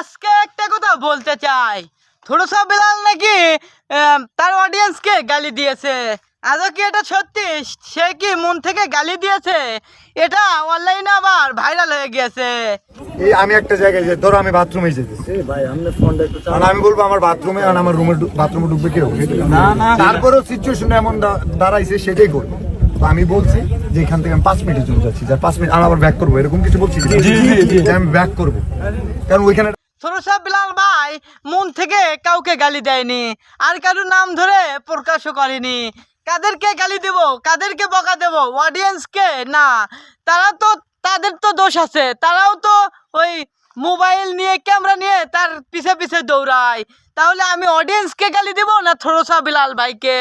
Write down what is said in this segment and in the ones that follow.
আজকে একটা কথা বলতে চাই। থোড়সা বিলাল নাকি তার অডিয়েন্সকে গালি দিয়েছে? আজও কি এটা সত্যি? সে কি মন থেকে গালি দিয়েছে? এটা অনলাইনে আবার ভাইরাল হয়ে গিয়েছে। এই আমি একটা জায়গায় যাই ধরো আমি বাথরুমে যেতেছি। ভাই আপনার ফোনটা একটু আর আমি বলব আমার বাথরুমে আর আমার রুমে বাথরুমে ঢুকবে কেউ? না, না। তারপরেও সিচুয়েশন এমন দাঁড়াইছে সেটাই করব। আমি বলছি যে এখান থেকে আমি পাঁচ মিনিটের জন্য যাচ্ছি। যার পাঁচ মিনিট আমি আবার ব্যাক করব। এরকম কিছু বলছি? যে আমি ব্যাক করব। কারণ ওইখানে থোড়সা বিলাল ভাই, মন থেকে কাউকে গালি দেয়নি, আর কারোর নাম ধরে প্রকাশও করেনি। কাদেরকে গালি দেব, কাদেরকে বকা দেব অডিয়েন্সকে না, তারা তো, তাদের তো দোষ আছে, তারাও তো ওই মোবাইল নিয়ে ক্যামেরা নিয়ে তার পিছে পিছে দৌড়ায়। তাহলে আমি অডিয়েন্সকে গালি দেব না থোড়সা বিলাল ভাইকে?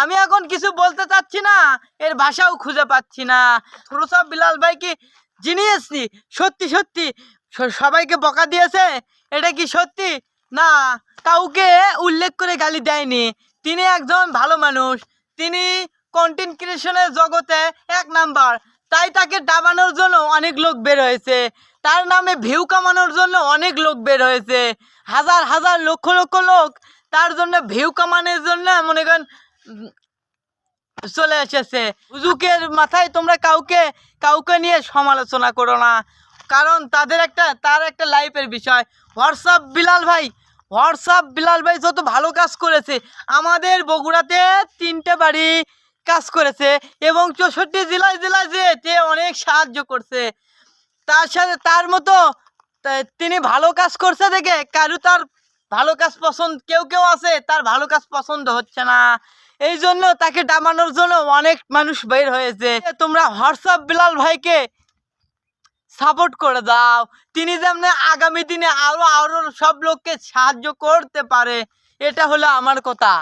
আমি এখন কিছু বলতে চাচ্ছি না, এর ভাষাও খুঁজে পাচ্ছি না। থোড়সা বিলাল ভাই কি জিনিয়াসনি সত্যি সত্যি সবাইকে বকা দিয়েছে? এটা কি সত্যি? না, কাউকে উল্লেখ করে গালি দেয়নি। তিনি একজন ভালো মানুষ। তিনি কন্টেন্ট ক্রিয়েশনের জগতে এক নাম্বার। তাই তাকে ডাবানোর জন্য অনেক লোক বের হয়েছে। তার নামে ভিউ কামানোর জন্য অনেক লোক বের হয়েছে। হাজার হাজার, লক্ষ লক্ষ লোক তার জন্য ভিউ কামানোর জন্য মনে করেন চলে এসেছে। হুজুকের মাথায় তোমরা কাউকে কাউকে নিয়ে সমালোচনা করো না। কারণ তাদের একটা, তার একটা লাইফের বিষয়। হোয়াটসঅ্যাপ বিলাল ভাই, হোয়াটসঅ্যাপ বিলাল ভাই যত ভালো কাজ করেছে, আমাদের বগুড়াতে তিনটে বাড়ি কাজ করেছে এবং চৌষট্টি জেলায় জেলায় যে তে অনেক সাহায্য করছে। তার সাথে, তার মতো তিনি ভালো কাজ করছে দেখে কারু তার ভালো কাজ পছন্দ, কেউ কেউ আছে, তার ভালো কাজ পছন্দ হচ্ছে না। এই জন্য তাকে ডামানোর জন্য অনেক মানুষ বের হয়েছে। তোমরা হোয়াটসঅ্যাপ বিলাল ভাইকে সাপোর্ট করে দাও। তিনি যেমন আগামী দিনে আরও আরও সব লোককে সাহায্য করতে পারে, এটা হলো আমার কথা।